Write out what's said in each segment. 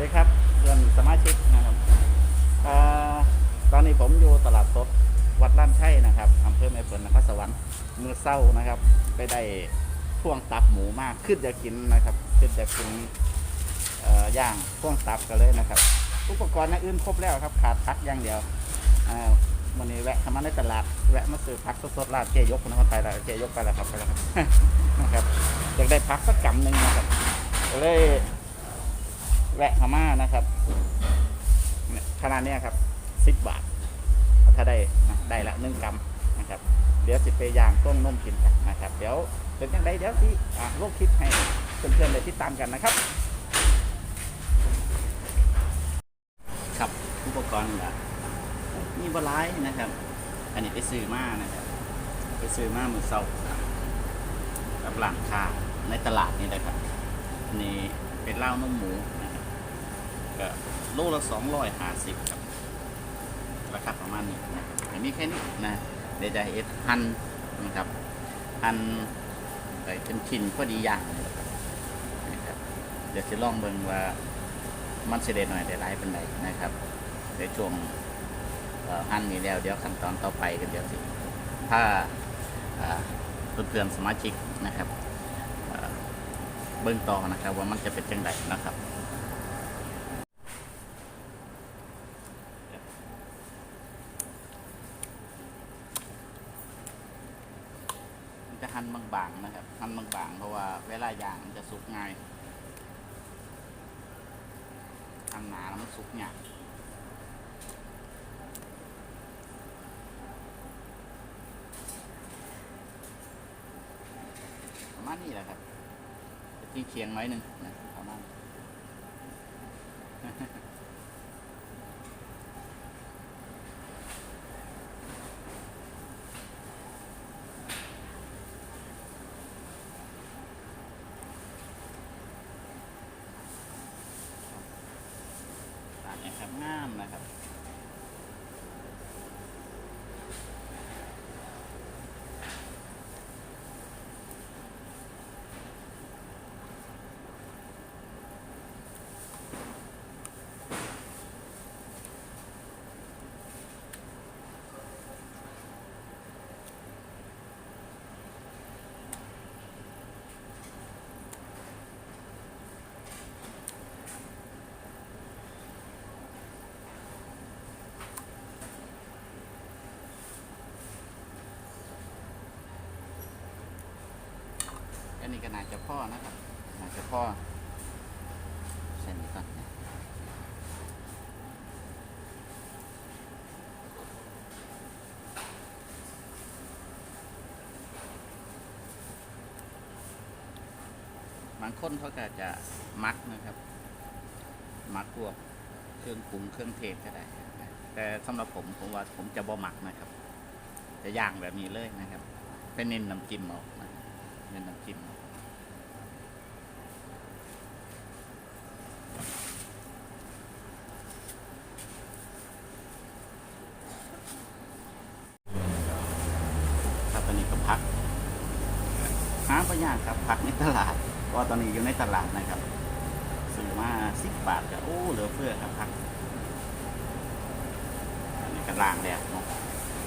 ดีครับเพื่อนสมาชิกนะครับอตอนนี้ผมอยู่ตลาดสดวัดล้านไชัยนะครับอำเภอแม่เปิลนครสวรรค์เมื่อเศร้านะครับ ไปได้พ่วงตับหมูมากขึ้นจะกินนะครับขึ้นจะกินย่างพ่วงตับกันเลยนะครับ อุปกรณ์อื่นครบแล้วครับขาดพักอย่างเดียวอวันนี้แวะเข้ามาในตลาดแวะมาซื้อพักสดๆร้านเจยกนะครับไปแล้วเจยกไปแล้วครับไปแล้วครับนะครับอยากได้พักสักกำหนึ่งนะครับเลย แวะพม่านะครับขนาดนี้ครับสิบบาท ถ้าได้นะได้ละหนึ่งกรัมนะครับ เดี๋ยวสิไปย่างต้มนมกินกันนะครับ เดี๋ยวเป็นยังไงเดี๋ยวที่อ่าโลกคลิปให้เพื่อนๆได้ติดตามกันนะครับ ครับอุปกรณ์แบบมีบลายนะครับ อันนี้ไปซื้อมานะครับ ไปซื้อมามือเศร้ากับหลังคาในตลาดนี่เลยครับนนี้เป็นเหล้านมหมู ก็โลละสองร้อยห้าสิบครับราคาประมาณนี้นะครับอันนี้แค่นี้นะเดี๋ยวจะเอ็ดหั่นนะครับหั่นไปเป็นชิ้นพอดีอย่างนะครับนะครับเดี๋ยวจะลองเบิ่งว่ามันเสด็จหน่อยได้หลายเป็นไรนะครับเดี๋ยวช่วงหั่นนี้แล้วเดี๋ยวขั้นตอนต่อไปกันเดี๋ยวสิถ้าอ่าเพื่อนๆสมาชิกนะครับเอ่องต่อนะครับว่ามันจะเป็นจังไดนะครับ จะหั่นบางๆนะครับ หั่นบางๆ เพราะว่าเวลาย่างมันจะสุกง่ายหั่นหนาแล้วมันสุกยากประมาณนี้แหละครับที่เคียงน้อยหนึ่งนะประมาณ อันนี้ครับงามนะครับ อั นนี้ก็น่าจะพ่อนะครับน่าจะพ่อเส้นนี้ก่อนนะบางคนเขาก็จะมักนะครับ มักพวกเครื่องปรุงเครื่องเทศก็ได้ แต่สำหรับผมผมว่าผมจะบ่หมักนะครับ จะย่างแบบนี้เลยนะครับ เป็นเน้นน้ำจิ้มเอานะเป็นน้ำจิ้มครับอันนี้ก็พักหาปัญญากครับผักในตลาดเพราะว่าตอนนี้อยู่ในตลาดนะครับซื้อมาสิบบาทก็โอ้เหลือเฟือครับผักอันนี้ก็ล่างแล้วเนาะ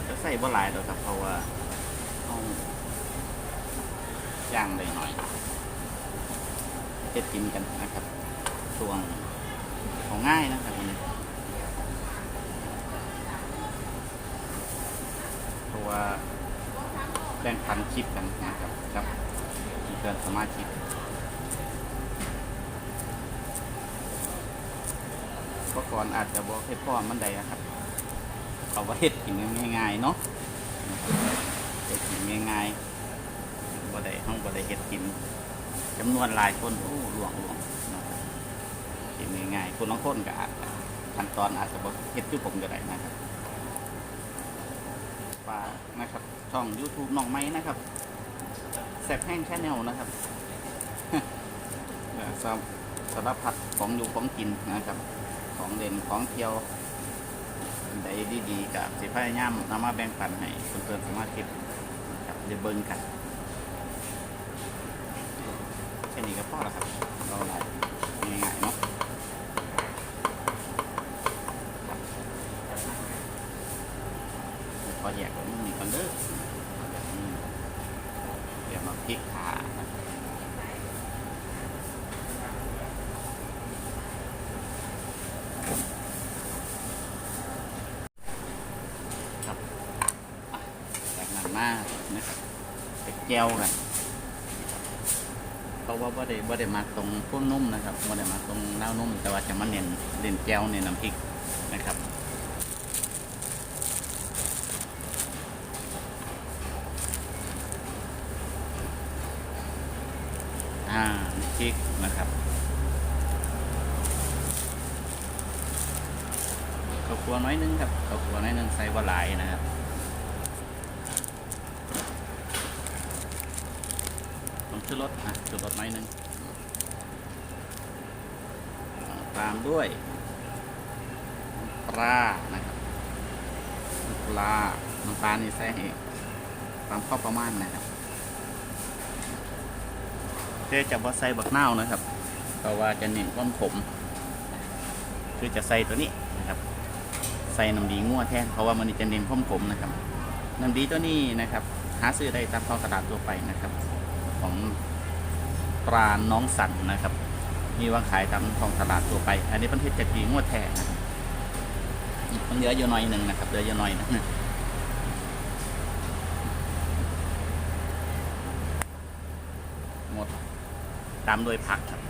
จะใส่บ่หลายหรอกครับเพราะว่าเอาย่างได้หน่อยเจ็ดกินกันนะครับช่วงของง่ายนะครับวันนี้เพราะว่าแบ่งพันคลิปกันนะครับครับเพื่อนสมาชิก เมื่อก่อนอาจจะบอกให้พ่อมันใดนะครับเอาไว้เฮ็ดกินง่ายๆเนาะเฮ็ดกินง่ายๆบ่ได้ห้องบ่ได้เฮ็ดกินจำนวนหลายคนโอ้หลวงหลวงกินง่ายๆคนบางคนก็อาจจะขั้นตอนอาจจะบ่เฮ็ดคือผมก็ได้นะครับฝากนะครับ ช่อง YouTube น้องไม้นะครับแซบแห้งแชนแนลนะครับสำสารพัดของอยู่ของกินนะครับ ของเด่นของเที่ยวใดดีๆกับสิพยายามนำมาแบ่งปันให้เพื่อนๆสมารถเกนะครับเดเบิ่งกันแค่นี้ก็พอแล้วครับเราไหลง่ายๆเนาะ มาก้วกันเพราะว่าบ่ได้บ่ได้มักตรงพุ่นุ่มนะครับบ่ได้มักตรงเน่านุ่ม แต่ว่าจะมาเน้นเน้นแก้วเน้นน้ำพริกนะครับอ่าน้ำพริกนะครับข้าวคั่วน้อยนึงครับข้าวคั่วน้อยนึงใส่ว่าหลายนะครับ ผม ชูรสนะชูรสน้อยนึงอ่าตามด้วยปลานะครับปลาน้ำปลานี่ใส่ให้ตามข้อประมาณนะครับเจ๊จะบ่ใส่บักนาวนะครับเพราะว่าจะเน้นความขมคือจะใส่ตัวนี้นะครับ ใส่น้ำดีงัวแทนเพราะว่ามันจะเน้นความขมนะครับน้ำดีตัวนี้นะครับ หาซื้อได้ตามท้องตลาดตัวไปนะครับ ของปลาน้องสันนะครับ มีวางขายตามท้องตลาดตัวไป อันนี้เป็นเทศจากดีงวดแท้นะครับมันเหลือยู่หน่อยหนึ่งนะครับเหลืออยู่หน่อยนะหมดตามด้วยผักครับ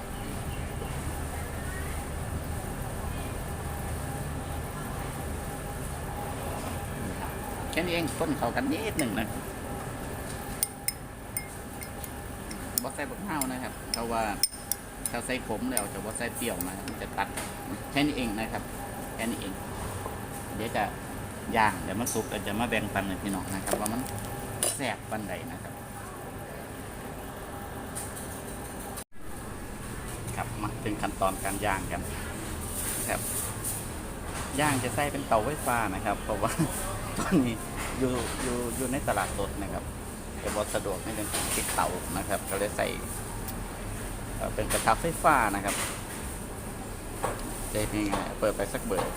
แค่นี้เองต้นเขากันนิดหนึ่งนะครับบอส ใส่บักเน่านะครับเพราะว่าถ้าใส่ขมแล้วจะบอสใส่เปรี้ยวนะครับมันจะตัดแค่นี้เองนะครับแค่นี้เอง เดี๋ยวจะย่างเดี๋ยวมันสุกเดี๋ยวจะมาแบ่งปันให้พี่น้องนะครับ ว่ามันแซ่บปันใดนะครับ ครับมาถึงขั้นตอนการย่างกันครับย่างจะใส่เป็นเตาไฟฟ้านะครับ เพราะว่าตอนนี้อยู่อยู่อยู่ในตลาดสดนะครับ แต่บอสะดวกในเรื่องติดเตานะครับ ก็เลยใส่เป็นกระทะไฟฟ้านะครับจะเป็นไงเปิดไปสักเบอร์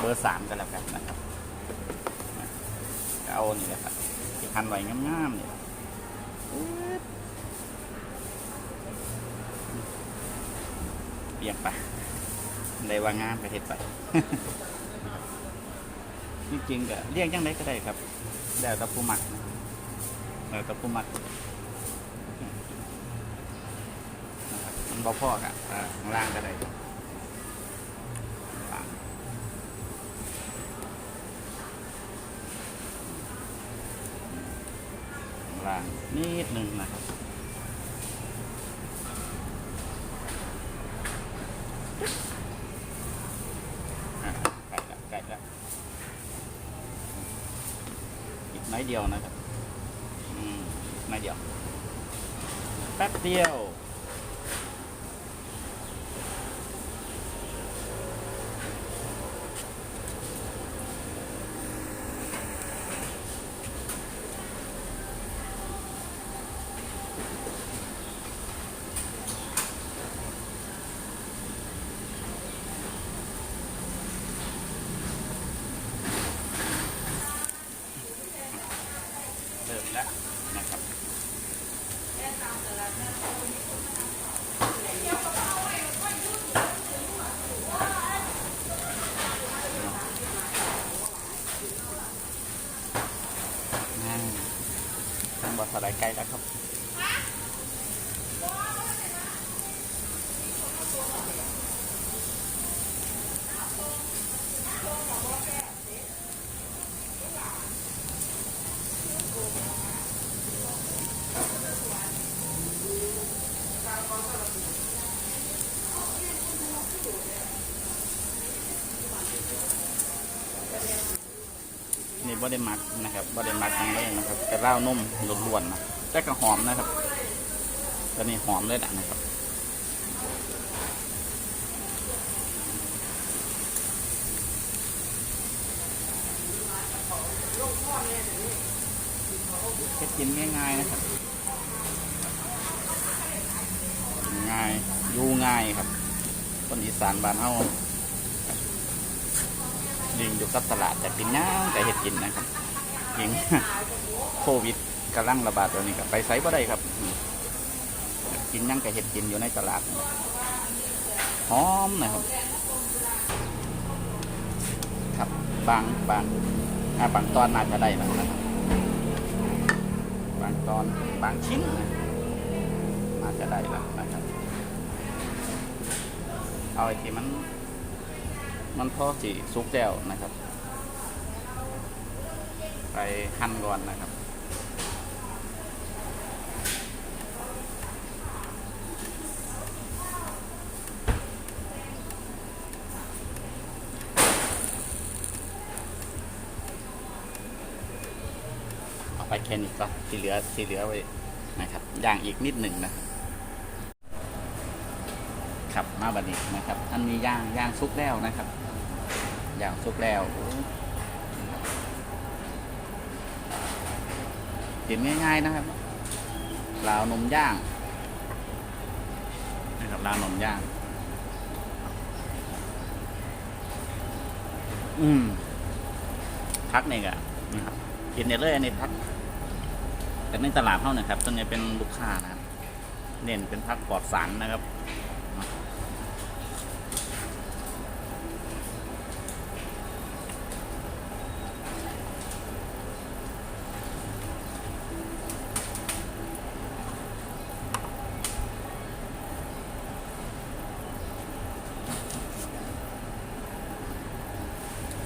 เบอร์สามก็แล้วกันนะครับเอานี่แหละครับที่พันไว้งามๆเนี่ยเปียกไปได้ว่างามประเทศไปจริงๆก็เรียกยังไงก็ได้ครับ แล้วแต่ผู้มักแล้ วแต่ผู้มักนะครับมันบ่พอกอะอ่าข้างล่างก็ได้ล่างนิดหนึ่งนะครับอะใกล้ละใกล้ละอีกน้เดียวนะครับ อีกน้อยเดียว แป๊บเดียว เริ่มแล้วนะครับ อ่า ทางบอสไลด์ นี่บอดมักนะครับบอดมักทั้งเลยนะครับแต่เล่านุ่มล้วนๆนะแต่ก็หอมนะครับตอนนี้หอมเลยนะนะครับแค่กินง่ายๆนะครับ ง่าย อยู่ง่ายครับคนอีสานบ้านเฮา ยิงอยู่กับตลาดแต่กินย่างแต่เห็ดกินนะครับยิงโควิดกำลังระบาดตัวนี้ก็ไปไซบ่ได้ครับ กินย่างแต่เห็ดกินอยู่ในตลาดหอมนะครับ ครับบางบางอาบางตอนน่าจะได้นะครับบางตอนบางชิ้นนะอาจจะได้แล้วนะครับเอาไอ้ที่มัน มันพอสีสุกแล้วนะครับ ไปหั่นก่อนนะครับเอาไปแค่นี้ก็ที่เหลือที่เหลือไว้นะครับย่างอีกนิดหนึ่งนะครับ มาบัดนี้นะครับ อันนี้ย่างย่างซุกแล้วนะครับย่างซุกแล้วโอ้กินง่ายๆนะครับลาวนมย่างนะครับลาวนมย่าง อืมพักนี่กะนะครับกินเนี่ยเลยอันนี้พักแต่ในตลาดเท่านะครับส่วนใหญ่เป็นลูกค้านะครับ เน้นเป็นพักปลอดสารนะครับ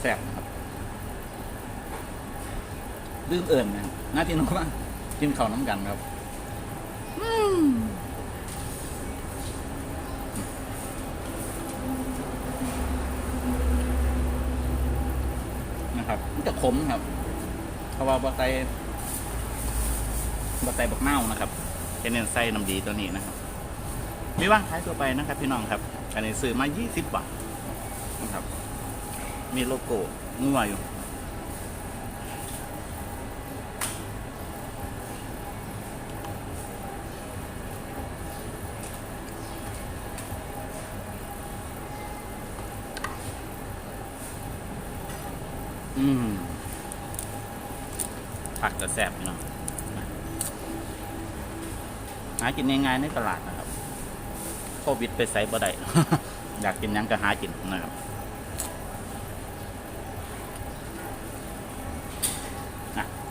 แซ่บนะครับ ลืมเอิ่นนะหน้าที่น้องว่ากินข้าวน้ำกันครับนะครับมันจะขมครับ เพราะว่าบะไตบะไตบักเน่านะครับเป็นเน้นไส้น้ำดีตัวนี้นะครับมีว่างขายตัวไปนะครับ พี่น้องครับอันนี้ซื้อมา 20 บาทนะครับ มีโลโก้งัวอยู่ อืมผักจะแซ่บพี่น้องหากินง่ายๆในตลาดนะครับโควิดไปใส่บ่ได้อยากกินยังก็หากินนะครับ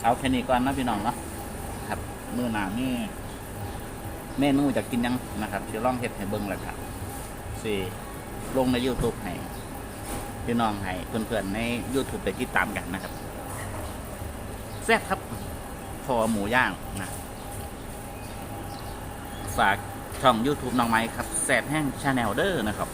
เอาแค่นี้ก่อนนะพี่น้องเนาะครับมือหนานี่เมนูจะกินยังนะครับจะลองเห็ดให้เบิ้งแหละครับสี่ลงใน YouTube ให้ พี่น้องให้เพื่อนๆใน YouTube ไปติดตามกันนะครับแซ่บครับคอหมูย่างนะฝากช่อง YouTube น้องไม้ครับแซ่บแห้งชาแนลเดอร์นะครับ